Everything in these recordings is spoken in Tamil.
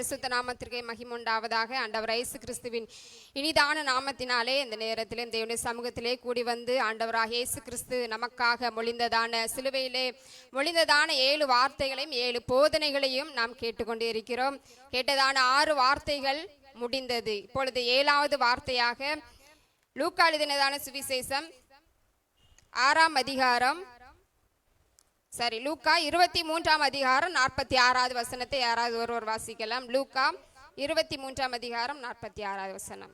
பரிசுத்த நாமத்திற்கே மகிமுண்டாவதாக ஆண்டவர் ஐசு கிறிஸ்துவின் இனிதான நாமத்தினாலே இந்த நேரத்திலே தேவனுடைய சமூகத்திலே கூடி வந்து ஆண்டவராக இயேசு கிறிஸ்து நமக்காக மொழிந்ததான சிலுவையிலே மொழிந்ததான ஏழு வார்த்தைகளையும் ஏழு போதனைகளையும் நாம் கேட்டுக்கொண்டு இருக்கிறோம் கேட்டதான ஆறு வார்த்தைகள் முடிந்தது. இப்பொழுது ஏழாவது வார்த்தையாக லூக்கா சுவிசேஷம் ஆறாம் அதிகாரம் சரி லூக்கா இருபத்தி மூன்றாம் அதிகாரம் நாற்பத்தி ஆறாவது வசனத்தை யாராவது ஒருவர் வாசிக்கலாம்? லூக்கா இருபத்தி மூன்றாம் அதிகாரம் நாற்பத்தி ஆறாவது வசனம்.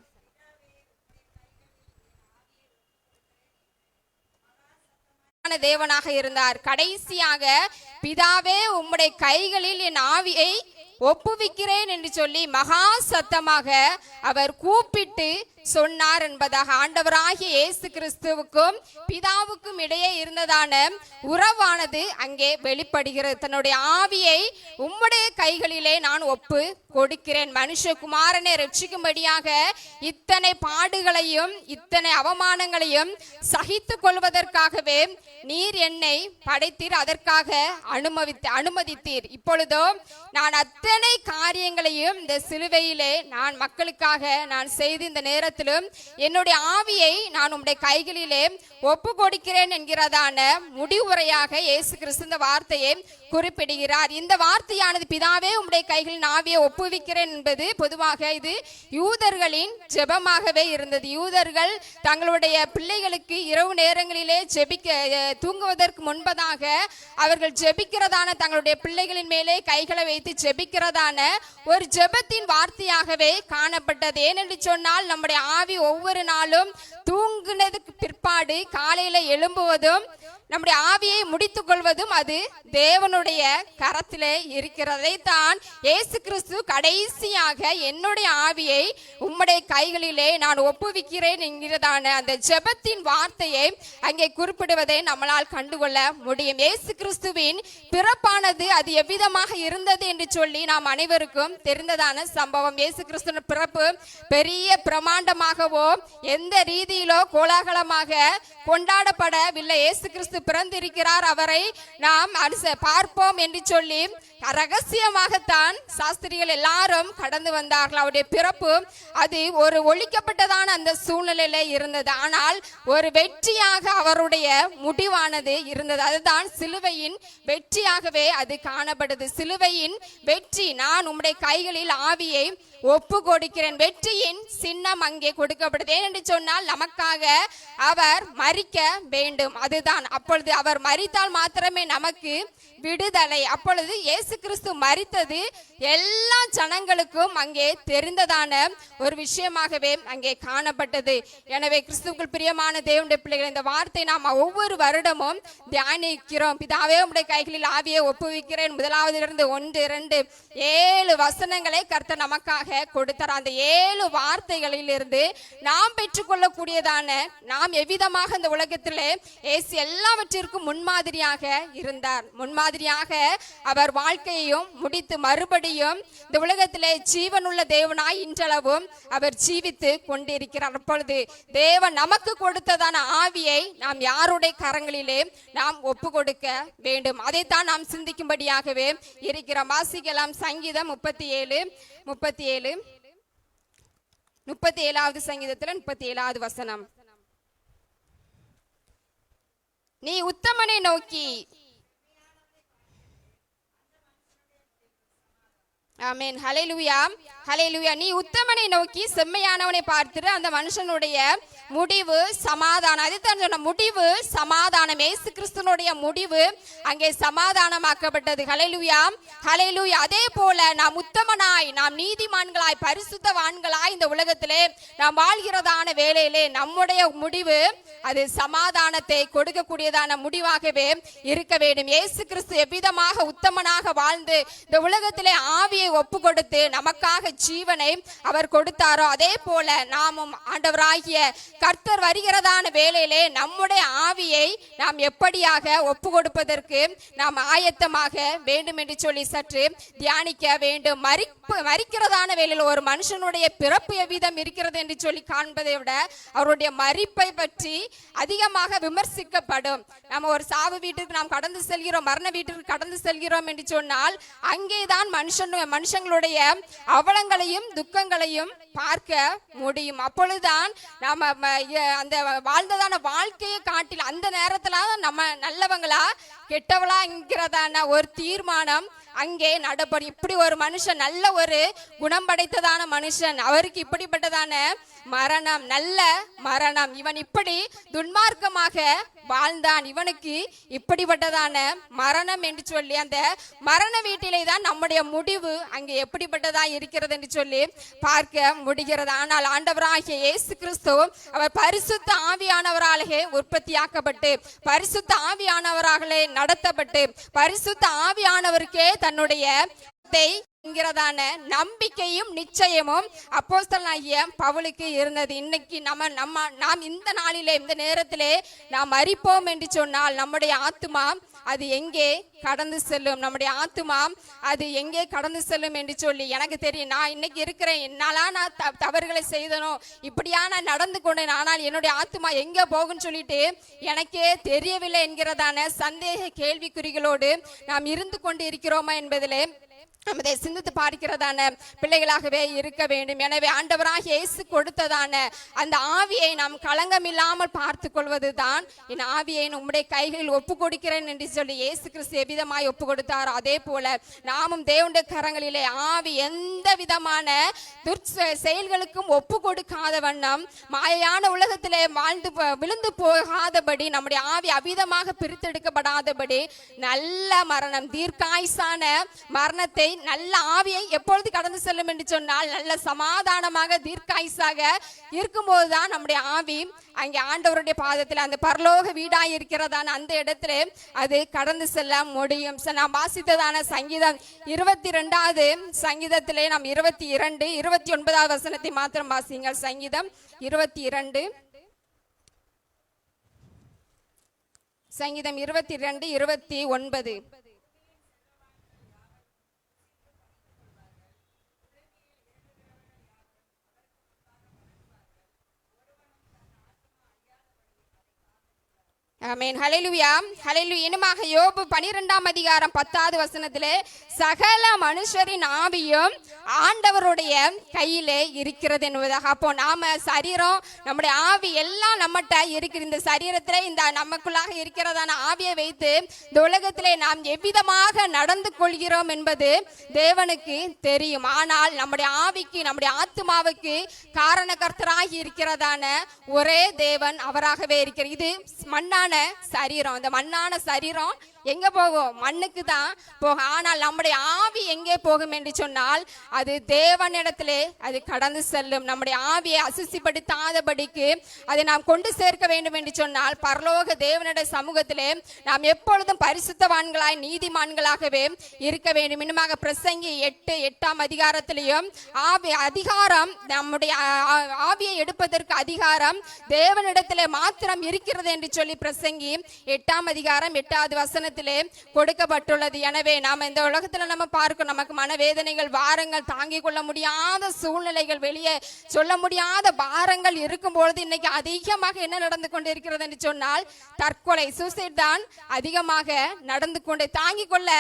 தேவனாக இருந்தார். கடைசியாக பிதாவே உம்முடைய கைகளில் என் ஆவியை ஒப்புவிக்கிறேன் என்று சொல்லி மகா சத்தமாக அவர் கூப்பிட்டு சொன்னார் என்பதாக ஆண்டவராகிய இயேசு கிறிஸ்துவுக்கும் பிதாவுக்கும் இடையே இருந்ததான உறவானது அங்கே வெளிப்படுகிறது. தன்னுடைய ஆவியை உம்முடைய கைகளிலே நான் ஒப்பு கொடுக்கிறேன். மனுஷகுமாரனை ரட்சிக்கும்படியாக இத்தனை பாடுகளையும் இத்தனை அவமானங்களையும் சகித்துக் கொள்வதற்காகவே நீர் என்னை படைத்தீர் அதற்காக அனுமதித்து அனுமதித்தீர். இப்பொழுதோ நான் அத்தனை காரியங்களையும் இந்த சிலுவையிலே நான் மக்களுக்காக நான் செய்து இந்த நேரத்திலும் என்னுடைய ஆவியை நான் உம்முடைய கைகளிலே ஒப்பு கொடுக்கிறேன் என்கிறதான முடிவுரையாக இயேசு கிறிஸ்து இந்த வார்த்தையை குறிப்பிடுகிறார். இந்த வார்த்தையானது பிதாவே உம்முடைய கைகளின் ஆவியை ஒப்புவிக்கிறேன் என்பது பொதுவாக இது யூதர்களின் ஜெபமாகவே இருந்தது. யூதர்கள் தங்களுடைய பிள்ளைகளுக்கு இரவு நேரங்களிலே ஜெபிக்க தூங்குவதற்கு முன்பதாக அவர்கள் ஜெபிக்கிறதான தங்களுடைய பிள்ளைகளின் மேலே கைகளை வைத்து ஜெபிக்கிறதான ஒரு ஜெபத்தின் வார்த்தையாகவே காணப்பட்டது. ஏனென்று சொன்னால் நம்முடைய ஆவி ஒவ்வொரு நாளும் தூங்குனதுக்கு பிற்பாடு காலையில எழும்புவதும் நம்முடைய ஆவியை முடித்துக் கொள்வதும் அது தேவனுடைய கரத்திலே இருக்கிறதை தான் இயேசு கிறிஸ்து கடைசியாக என்னுடைய ஆவியை உம்முடைய கைகளிலே நான் ஒப்புவிக்கிறேன் என்கிறதான அந்த ஜெபத்தின் வார்த்தையை அங்கே குறிப்பிடுவதை நம்மளால் கண்டுகொள்ள முடியும். ஏசு கிறிஸ்துவின் பிறப்பானது அது எவ்விதமாக இருந்தது என்று சொல்லி நாம் அனைவருக்கும் தெரிந்ததான சம்பவம். இயேசு கிறிஸ்துவின் பிறப்பு பெரிய பிரமாண்டமாகவோ எந்த ரீதியிலோ கோலாகலமாக கொண்டாடப்படவில்லை. இயேசு கிறிஸ்து பிறந்திருக்கிறார். அவரை நாம் பார்ப்போம் என்று சொல்லி ரகசியமாகத்தான் சாஸ்திரிகள் எல்லாரும் கடந்து வந்தார்கள். அவருடைய பிறப்பு அது ஒரு ஒழிக்கப்பட்டதான அந்த சூழ்நிலையில இருந்தது. ஆனால் ஒரு வெற்றியாக அவருடைய முடிவானது இருந்தது. அதுதான் சிலுவையின் வெற்றியாகவே அது காணப்படுது. சிலுவையின் வெற்றி நான் உம்முடைய கைகளில் ஆவியை ஒப்பு கொடுக்கிறேன் வெற்றியின் சின்னம் அங்கே கொடுக்கப்படுது. ஏனென்று சொன்னால் நமக்காக அவர் மறிக்க வேண்டும். அதுதான். அப்பொழுது அவர் மறித்தால் மாத்திரமே நமக்கு விடுதலை. அப்பொழுது இயேசு கிறிஸ்து மறித்தது எல்லா ஜனங்களுக்கும் அங்கே தெரிந்ததான ஒரு விஷயமாகவே அங்கே காணப்பட்டது. எனவே கிறிஸ்துவுக்குள் பிரியமான தேவனுடைய பிள்ளைகள் இந்த வார்த்தை நாம் ஒவ்வொரு வருடமும் தியானிக்கிறோம். பிதாவே உடைய கைகளில் ஆவியை ஒப்புவிக்கிறேன். முதலாவதிலிருந்து ஒன்று இரண்டு ஏழு வசனங்களை கர்த்த நமக்காக கொடுத்தார். அந்த ஏழு வார்த்தைகளிலிருந்து நாம் பெற்றுக்கொள்ளக்கூடியதான நாம் எவ்விதமாக இந்த உலகத்திலே இயேசு எல்லாவற்றிற்கும் முன்மாதிரியாக இருந்தார். முன்மாதிரியாக அவர் வாழ்க்கையையும் முடித்து மறுபடியும் இந்த உலகத்திலே ஜீவனுள்ள தேவனாய் இன்றளவும் அவர் ஜீவித்து கொண்டிருக்கிறார். அப்பொழுது தேவன் நமக்கு கொடுத்ததான ஆவியை நாம் யாருடைய கரங்களிலே நாம் ஒப்பு கொடுக்க வேண்டும். அதைத்தான் நாம் சிந்திக்கும்படியாகவே இருக்கிற வாசிக்கலாம் சங்கீதம் முப்பத்தி ஏழு முப்பத்தி ஏழு ஏழு முப்பத்தி ஏழாவது சங்கீதத்துல முப்பத்தி ஏழாவது வசனம். நீ உத்தமனை நோக்கி. ஆமேன். ஹலே ஆமென் ஹலே ஹalleluya. நீ உத்தமனை நோக்கி செம்மையானவனை பார்த்துட்டு அந்த மனுஷனுடைய முடிவு சமாதானம். அதுதான் சொன்ன முடிவு சமாதானம். ஏசு கிறிஸ்துனுடைய முடிவு அங்கே சமாதானமாக்கப்பட்டது. ஹalleluya. ஹலைலுயா அதே போல நாம் உத்தமனாய் நாம் நீதிமான்களாய் பரிசுத்தவான்களாய் இந்த உலகத்திலே நாம் வாழ்கிறதான வேலையிலே நம்முடைய முடிவு அது சமாதானத்தை கொடுக்கக்கூடியதான முடிவாகவே இருக்க வேண்டும். ஏசு கிறிஸ்து எவ்விதமாக உத்தமனாக வாழ்ந்து இந்த உலகத்திலே ஆவியை ஒப்பு கொடுத்து நமக்காக ஜீவனை அவர் கொடுத்தாரோ அதே போல நாமும் ஆண்டவராகிய கர்த்தர் வருகிறதான வேலையிலே நம்முடைய ஆவியை நாம் எப்படியாக ஒப்பு கொடுப்பதற்கு நாம் ஆயத்தமாக வேண்டும் என்று சொல்லி சற்று தியானிக்க வேண்டும். மறிப்பு மறிக்கிறதான வேலையில் ஒரு மனுஷனுடைய பிறப்பு எவ்விதம் இருக்கிறது என்று சொல்லி காண்பதை விட அவருடைய மறிப்பை பற்றி அதிகமாக விமர்சிக்கப்படும். நம்ம ஒரு சாவு வீட்டுக்கு நாம் கடந்து செல்கிறோம் மரண வீட்டிற்கு கடந்து செல்கிறோம் என்று சொன்னால் அங்கேதான் மனுஷன் மனுஷங்களுடைய அவலங்களையும் துக்கங்களையும் பார்க்க முடியும். அப்பொழுதுதான் நாம அந்த வாழ்ந்ததான வாழ்க்கையை காட்டில் அந்த நேரத்துல நம்ம நல்லவங்களா? கெட்டவளாங்கிறதான ஒரு தீர்மானம். அங்கே நடப்படும் இப்படி ஒரு மனுஷன் நல்ல ஒரு குணம் படைத்ததான மனுஷன் அவருக்கு இப்படிப்பட்டதான மரணம் நல்ல மரணம். இவன் இப்படி துன்மார்க்கமாக வாழ்ந்தான். இவனுக்கு இப்படிப்பட்டதான மரணம் என்று சொல்லி அந்த மரண வீட்டிலே தான் நம்முடைய முடிவு அங்கே எப்படிப்பட்டதா இருக்கிறது என்று சொல்லி பார்க்க முடிகிறது. ஆனால் ஆண்டவராகிய இயேசு கிறிஸ்து அவர் பரிசுத்த ஆவியானவராலே உற்பத்தியாக்கப்பட்டு பரிசுத்த ஆவியானவராகலே நடத்தப்பட்டு பரிசுத்த ஆவியானவருக்கே தன்னுடைய என்கிறதான நம்பிக்கையும் நிச்சயமும் அப்போஸ்தலனாகிய பவுலுக்கு இருந்தது. இன்னைக்கு நம்ம நம்ம நாம் இந்த நாளிலே இந்த நேரத்திலே நாம் மறிப்போம் என்று சொன்னால் நம்முடைய ஆத்துமா அது எங்கே கடந்து செல்லும்? நம்முடைய ஆத்துமா அது எங்கே கடந்து செல்லும் என்று சொல்லி எனக்கு தெரியும். நான் இன்னைக்கு இருக்கிறேன். என்னாலா நான் த- தவறுகளை செய்தனோ? இப்படியா நான் நடந்து கொண்டேன். ஆனால் என்னுடைய ஆத்துமா எங்கே போகும்னு சொல்லிட்டு எனக்கே தெரியவில்லை என்கிறதான சந்தேக கேள்விக்குறிகளோடு நாம் இருந்து கொண்டு இருக்கிறோமா என்பதிலே நமதை சிந்தித்து பார்க்கிறதான பிள்ளைகளாகவே இருக்க வேண்டும். எனவே ஆண்டவராக இயேசு கொடுத்ததான அந்த ஆவியை நாம் களங்கமில்லாமல் பார்த்து கொள்வதுதான் என் ஆவியை உம்முடைய கைகளில் ஒப்பு கொடுக்கிறேன் என்று சொல்லி இயேசு கிறிஸ்து எவ்விதமாய் ஒப்பு கொடுத்தாரோ அதே போல நாமும் தேவனுடைய கரங்களிலே ஆவி எந்த விதமான துர்ச்ச செயல்களுக்கும் ஒப்பு கொடுக்காத வண்ணம் மாயையான உலகத்திலே வாழ்ந்து போ- விழுந்து போகாதபடி நம்முடைய ஆவி அவிதமாக பிரித்தெடுக்கப்படாதபடி நல்ல மரணம் தீர்க்காயுசான மரணத்தை நல்ல ஆவியை எப்பொழுது கடந்து செல்லும் என்று சொன்னால் நல்ல சமாதானமாக தீர்க்காயுசாக இருக்கும்போது தான் நம்முடைய ஆவி அங்கே ஆண்டவருடைய பாதத்தில் அந்த பரலோக வீடாக இருக்கிறதான அந்த இடத்துல அது கடந்து செல்ல முடியும். சார் நாம் வாசித்ததான சங்கீதம் இருபத்தி ரெண்டாவது சங்கீதத்திலே நாம் இருபத்தி இரண்டு இருபத்தி ஒன்பதாவது வசனத்தை மாத்திரம் வாசிங்கள் சங்கீதம் இருபத்தி இரண்டு சங்கீதம் இருபத்தி ரெண்டு இருபத்தி ஒன்பது. ஆமேன் ஹalleluya ஹலெலு இனிமாக யோபு 12ஆம் அதிகாரம் 10வது வசனத்திலே சகல மனுஷரின் ஆவியும் ஆண்டவருடைய கையிலே இருக்கிறது என்பதாக. அப்போ நாம சரீரம் நம்முடைய ஆவி எல்லாம் நம்மகிட்ட இருக்கிற இந்த சரீரத்திலே இந்த நமக்குள்ளாக இருக்கிறதான ஆவியை வைத்து இந்த உலகத்திலே நாம் எவ்விதமாக நடந்து கொள்கிறோம் என்பது தேவனுக்கு தெரியும். ஆனால் நம்முடைய ஆவிக்கு நம்முடைய ஆத்மாவுக்கு காரணகர்த்தராகி இருக்கிறதான ஒரே தேவன் அவராகவே இருக்கிறார். இது மண்ணான சரீரம். இந்த மண்ணான சரீரம் எங்க போகும் மண்ணுக்கு தான் போகும். ஆனால் நம்முடைய ஆவி எங்கே போகும் என்று சொன்னால் அது தேவனிடத்திலே அது கடந்து செல்லும். நம்முடைய ஆவியை அசுசிப்படுத்தாதபடிக்கு அதை நாம் கொண்டு சேர்க்க வேண்டும் என்று சொன்னால் பரலோக தேவனுடைய சமூகத்திலே நாம் எப்பொழுதும் பரிசுத்தவான்களாய் நீதிமான்களாகவே இருக்க வேண்டும். இன்னுமாக பிரசங்கி எட்டு எட்டாம் அதிகாரத்திலையும் ஆவி அதிகாரம் நம்முடைய ஆவியை எடுப்பதற்கு அதிகாரம் தேவனிடத்திலே மாத்திரம் இருக்கிறது என்று சொல்லி பிரசங்கி எட்டாம் அதிகாரம் எட்டாவது வசனத்திலே கொடுக்கப்பட்டுள்ளது. எனவே நாம இந்த உலகத்துல நம்ம பார்க்கும் நமக்கு மனவேதனைகள் வாரங்கள் தாங்கிக் கொள்ள முடியாத சூழ்நிலைகள் வெளியே சொல்ல முடியாத பாரங்கள் இருக்கும் பொழுது இன்னைக்கு அதிகமாக என்ன நடந்து கொண்டு இருக்கிறது என்று சொன்னால் தற்கொலை சூசைட் தான் அதிகமாக நடந்து கொண்டு தாங்கிக் கொள்ள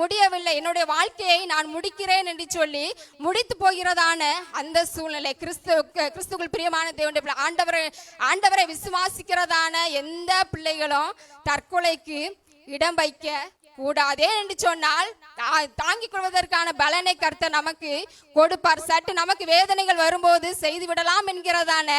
முடியவில்லை. என்னுடைய வாழ்க்கையை நான் முடிக்கிறேன் என்று சொல்லி முடித்து போகிறதான அந்த சூழ்நிலை கிறிஸ்து கிறிஸ்துக்குள் பிரியமான தேவனுடைய ஆண்டவரை ஆண்டவரை விசுவாசிக்கிறதான எந்த பிள்ளைகளும் தற்கொலைக்கு இடம் வைக்க கூடாதே என்று சொன்னால் தாங்கிக் கொள்வதற்கான பலனை கர்த்தர் நமக்கு கொடுப்பார். சட்டு நமக்கு வேதனைகள் வரும்போது செய்து விடலாம் என்கிறதான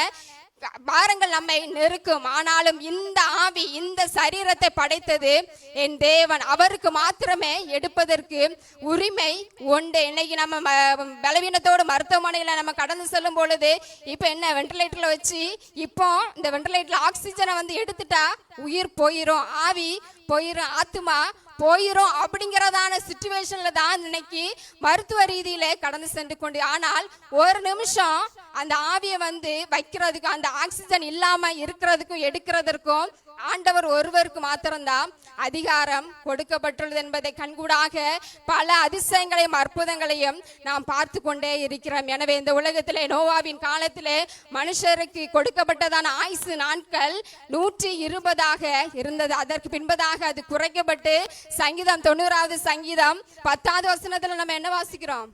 பாரங்கள் நம்மை நெருக்கும். ஆனாலும் இந்த ஆவி இந்த சரீரத்தை படைத்தது என் தேவன். அவருக்கு மாத்திரமே எடுப்பதற்கு உரிமை உண்டு. இன்னைக்கு நம்ம ம- பலவீனத்தோடு மருத்துவமனையில் நம்ம கடந்து செல்லும் பொழுது இப்போ என்ன வென்டிலேட்டரில் வச்சு இப்போ இந்த வென்டிலேட்டரில் ஆக்சிஜனை வந்து எடுத்துட்டா உயிர் போயிரும். ஆவி போயிரும். ஆத்துமா போயிரும் அப்படிங்கிறதான சுச்சுவேஷன்ல தான் இன்னைக்கு மருத்துவ ரீதியில கடந்து சென்று கொண்டு ஆனால் ஒரு நிமிஷம் அந்த ஆவியை வந்து வைக்கிறதுக்கும் அந்த ஆக்சிஜன் இல்லாம இருக்கிறதுக்கும் எடுக்கிறதற்கும் ஆண்டவர் ஒருவருக்கு மாத்திரம்தான் அதிகாரம் கொடுக்கப்பட்டுள்ளது என்பதை கண்கூடாக பல அதிசயங்களையும் அற்புதங்களையும் நாம் பார்த்து கொண்டே இருக்கிறோம். எனவே இந்த உலகத்திலே நோவாவின் காலத்திலே மனுஷருக்கு கொடுக்கப்பட்டதான ஆயுசு நாட்கள் நூற்றி இருபதாக இருந்தது. அதற்கு பின்பதாக அது குறைக்கப்பட்டு சங்கீதம் தொண்ணூறாவது சங்கீதம் பத்தாவது வசனத்துல நம்ம என்ன வாசிக்கிறோம்?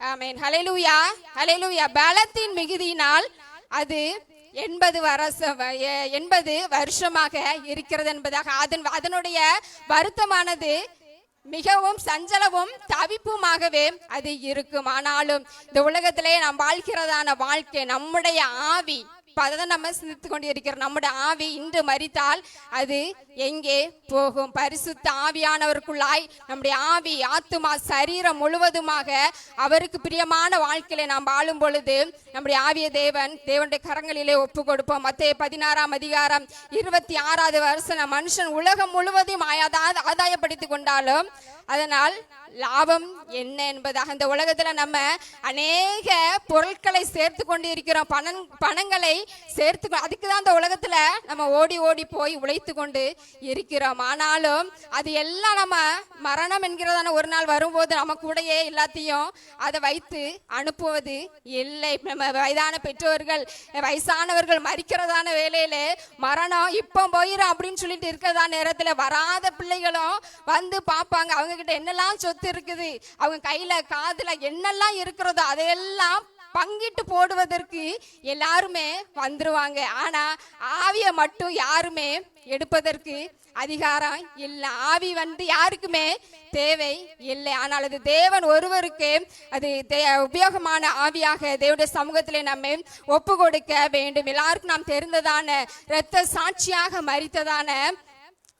ஆமேன். ஹalleluya. ஹalleluya. பலத்தின் மிகுதியினால் அது எண்பது வருஷ எண்பது வருஷமாக இருக்கிறது என்பதாக அதன் அதனுடைய வருத்தமானது மிகவும் சஞ்சலமும் தவிப்புமாகவே அது இருக்கும். ஆனாலும் இந்த உலகத்திலே நாம் வாழ்கிறதான வாழ்க்கை நம்முடைய ஆவி இப்போ அதை நம்ம சிந்தித்து கொண்டு இருக்கிறோம் நம்முடைய ஆவி இன்று மறித்தால் அது எங்கே போகும்? பரிசுத்த ஆவியானவருக்குள்ளாய் நம்முடைய ஆவி ஆத்துமா சரீரம் முழுவதுமாக அவருக்கு பிரியமான வாழ்க்கையில நாம் வாழும் பொழுது நம்முடைய ஆவிய தேவன் தேவனுடைய கரங்களிலே ஒப்பு கொடுப்போம் மத்திய பதினாறாம் அதிகாரம் இருபத்தி ஆறாவது வருஷம் மனுஷன் உலகம் முழுவதையும் ஆயாத ஆதாயப்படுத்தி கொண்டாலும் அதனால் லாபம் என்ன என்பதாக இந்த உலகத்துல நம்ம அநேக பொருட்களை சேர்த்து கொண்டு இருக்கிறோம் பணம் பணங்களை சேர்த்து அதுக்கு தான் இந்த உலகத்துல நம்ம ஓடி ஓடி போய் உழைத்து கொண்டு இருக்கிறோம். ஆனாலும் அது எல்லாம் நம்ம மரணம் என்கிறதான ஒரு நாள் வரும்போது நம்ம கூடயே எல்லாத்தையும் அதை வைத்து அனுப்புவது இல்லை. நம்ம வயதான பெற்றோர்கள் வயசானவர்கள் மறிக்கிறதான வேலையில மரணம் இப்போ போயிடும் அப்படின்னு சொல்லிட்டு இருக்கிறதா நேரத்துல வராத பிள்ளைகளும் வந்து பார்ப்பாங்க. அவங்க கிட்ட என்னெல்லாம் சொத்து இருக்குது? அவங்க கையில காதுல என்னெல்லாம் இருக்கிறதோ அதையெல்லாம் பங்கிட்டு போடுவதற்கு எல்லாருமே வந்துருவாங்க. ஆனா ஆவியை மட்டும் யாருமே எடுப்பதற்கு அதிகாரம் இல்லை. ஆவி வந்து யாருக்குமே தேவை இல்லை. ஆனால் அது தேவன் ஒருவருக்கு அது தே- உபயோகமான ஆவியாக தேவடைய சமூகத்தில் நம்ம ஒப்பு கொடுக்க வேண்டும். எல்லாருக்கும் நாம் தெரிந்ததான இரத்த சாட்சியாக மறித்ததான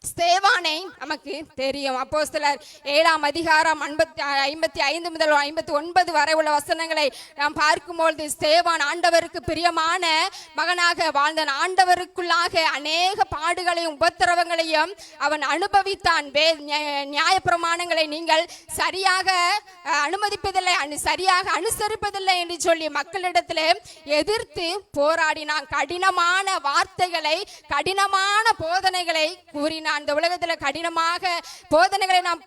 ஸ்தேவானை. நமக்கு தெரியும். அப்போ சிலர் ஏழாம் அதிகாரம் ஐம்பத்தி ஐம்பத்தி ஐந்து முதல் ஐம்பத்தி ஒன்பது வரை உள்ள வசனங்களை நாம் பார்க்கும்பொழுது ஸ்தேவான் ஆண்டவருக்கு பிரியமான மகனாக வாழ்ந்தான் ஆண்டவருக்குள்ளாக அநேக பாடுகளையும் உபத்திரவங்களையும் அவன் அனுபவித்தான். வே நியாய- நியாயப்பிரமாணங்களை நீங்கள் சரியாக அனுமதிப்பதில்லை அனு- சரியாக அனுசரிப்பதில்லை என்று சொல்லி மக்களிடத்தில் எதிர்த்து போராடினான். கடினமான வார்த்தைகளை கடினமான போதனைகளை கூறினான். அந்த உலகத்தில் கடினமாக போதனைகளை நாம்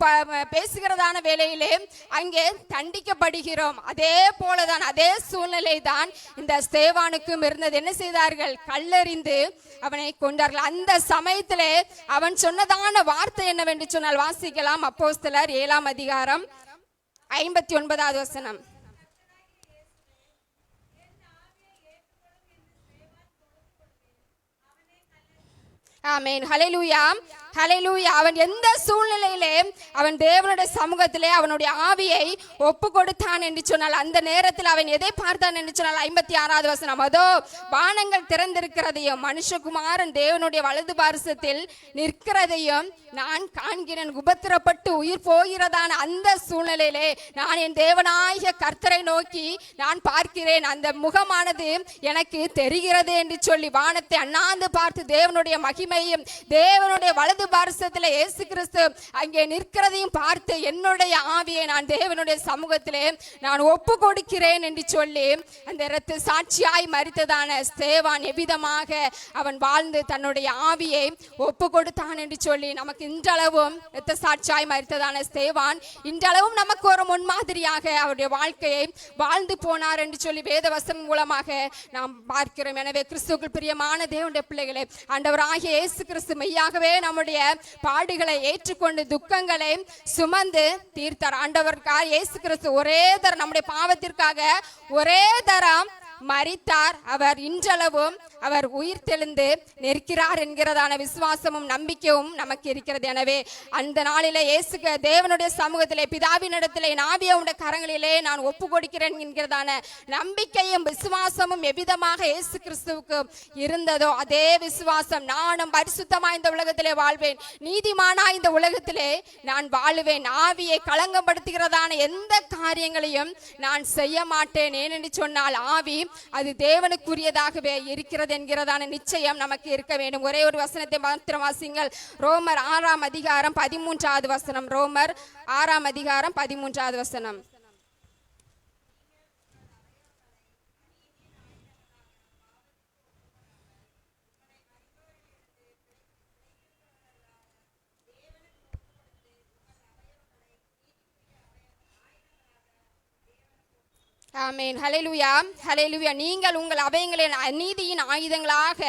பேசுகிறதான வேலையிலே அங்கே தண்டிக்கப்படுகிறோம். அதே போலதான் அதே சூழ்நிலை தான் இந்த ஸ்தேவானுக்கும் இருந்தது. என்ன செய்தார்கள்? கல்லறிந்து அவனை கொண்டார்கள் அந்த சமயத்திலே அவன் சொன்னதான வார்த்தை என்னவென்று சொன்னால் வாசிக்கலாம். அப்போஸ்தலர் ஏழாம் அதிகாரம் ஐம்பத்தி ஒன்பதாவது வசனம். ஆமேன் ஹலெலுயாம் ஹalleluya அவன் எந்த சூழ்நிலையிலே அவன் தேவனுடைய சமூகத்திலே அவனுடைய ஆவியை ஒப்பு கொடுத்தான் என்று சொன்னால் அந்த நேரத்தில் அவன் எதை பார்த்தான் என்று சொன்னால் ஐம்பத்தி ஆறாவது வசனம் அதோ வானங்கள் திறந்திருக்கிறதையும் மனுஷகுமாரன் தேவனுடைய வலது பாரசத்தில் நிற்கிறதையும் நான் காண்கிறேன். உபத்திரப்பட்டு உயிர் போகிறதான அந்த சூழ்நிலையிலே நான் என் தேவனாய கர்த்தரை நோக்கி நான் பார்க்கிறேன். அந்த முகமானது எனக்கு தெரிகிறது என்று சொல்லி வானத்தை அண்ணாந்து பார்த்து தேவனுடைய மகிமையும் தேவனுடைய வலது பாரசத்தில் இயேசு கிறிஸ்து அங்கே நிற்கிறதையும் பார்த்து என்னுடைய ஆவியை நான் தேவனுடைய சமூகத்திலே நான் ஒப்பு கொடுக்கிறேன் என்று சொல்லி அந்த இரத்த சாட்சியாய் மறித்ததான ஸ்தேவான் எவ்விதமாக அவன் வாழ்ந்து தன்னுடைய ஆவியை ஒப்பு கொடுத்தான் என்று சொல்லி நமக்கு இன்றளவும் இரத்த சாட்சியாய் மறித்ததான ஸ்தேவான் இன்றளவும் நமக்கு ஒரு முன்மாதிரியாக அவருடைய வாழ்க்கையை வாழ்ந்து போனார் என்று சொல்லி வேதவசம் மூலமாக நாம் பார்க்கிறோம். எனவே கிறிஸ்துவுக்குள் பிரியமான தேவனுடைய பிள்ளைகளே ஆண்டவராகிய இயேசு கிறிஸ்து மெய்யாகவே நம்முடைய பாடுகளை ஏற்றுக்கொண்டு துக்கங்களை சுமந்து தீர்த்தார். ஆண்டவருக்காக இயேசு கிறிஸ்து ஒரே தரம் நம்முடைய பாவத்திற்காக ஒரே தரம் மறித்தார் அவர் இன்றளவும் அவர் உயிர் தெளிந்து நிற்கிறார் என்கிறதான விசுவாசமும் நம்பிக்கையும் நமக்கு இருக்கிறது. எனவே அந்த நாளிலே இயேசு தேவனுடைய சமூகத்திலே பிதாவினிடத்திலே நாவிய உடைய கரங்களிலே நான் ஒப்பு கொடுக்கிறேன் என்கிறதான நம்பிக்கையும் விசுவாசமும் எவ்விதமாக இயேசு கிறிஸ்துவுக்கு இருந்ததோ அதே விசுவாசம் நானும் பரிசுத்தமாய் இந்த உலகத்திலே வாழ்வேன். நீதிமானா இந்த உலகத்திலே நான் வாழுவேன். ஆவியை களங்கப்படுத்துகிறதான எந்த காரியங்களையும் நான் செய்ய மாட்டேன். ஏனென்று சொன்னால் ஆவி அது தேவனுக்குரியதாகவே இருக்கிறது. இருக்கிறது என்கிறதான நிச்சயம் நமக்கு இருக்க வேண்டும். ஒரே ஒரு வசனத்தை மாத்திரம் வாசிங்கள் ரோமர் ஆறாம் அதிகாரம் பதிமூன்றாவது வசனம். ரோமர் ஆறாம் அதிகாரம் பதிமூன்றாவது வசனம். ஆமேன். ஹலெலுயா ஹலெலுயா நீங்கள் உங்கள் அபயங்களின் அநீதியின் ஆயுதங்களாக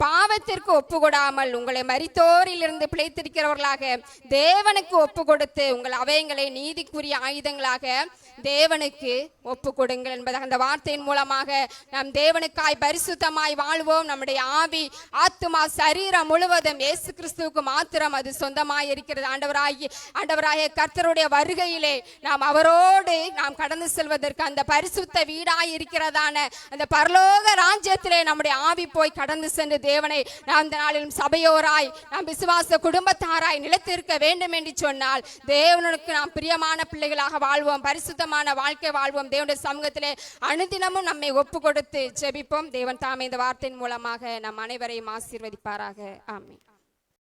பாவத்திற்கு ஒப்பு கொடாமல் உங்களை மரித்தோரிலிருந்து பிழைத்திருக்கிறவர்களாக தேவனுக்கு ஒப்பு கொடுத்து உங்கள் அவயங்களை நீதிக்குரிய ஆயுதங்களாக தேவனுக்கு ஒப்பு கொடுங்கள் என்பதாக அந்த வார்த்தையின் மூலமாக நாம் தேவனுக்காய் பரிசுத்தமாய் வாழ்வோம். நம்முடைய ஆவி ஆத்துமா சரீரம் முழுவதும் இயேசு கிறிஸ்துவுக்கு மாத்திரம் அது சொந்தமாய் இருக்கிறது ஆண்டவராகி ஆண்டவராகிய கர்த்தருடைய வருகையிலே நாம் அவரோடு நாம் கடந்து செல்வதற்கு அந்த பரிசுத்த வீடாய் இருக்கிறதான அந்த பரலோக ராஜ்யத்திலே நம்முடைய ஆவி போய் கடந்து சென்று தேவனை நாம் இந்த நாளிலும் சபையோராய் நாம் விசுவாச குடும்பத்தாராய் நிலைத்திருக்க வேண்டும் என்று சொன்னால் தேவனுக்கு நாம் பிரியமான பிள்ளைகளாக வாழ்வோம் பரிசுத்தமான வாழ்க்கை வாழ்வோம். தேவனுடைய சமூகத்திலே அனுதினமும் நம்மை ஒப்பு கொடுத்து ஜெபிப்போம். தேவன் தாமே இந்த வார்த்தையின் மூலமாக நம் அனைவரையும் ஆசீர்வதிப்பாராக. ஆமென்.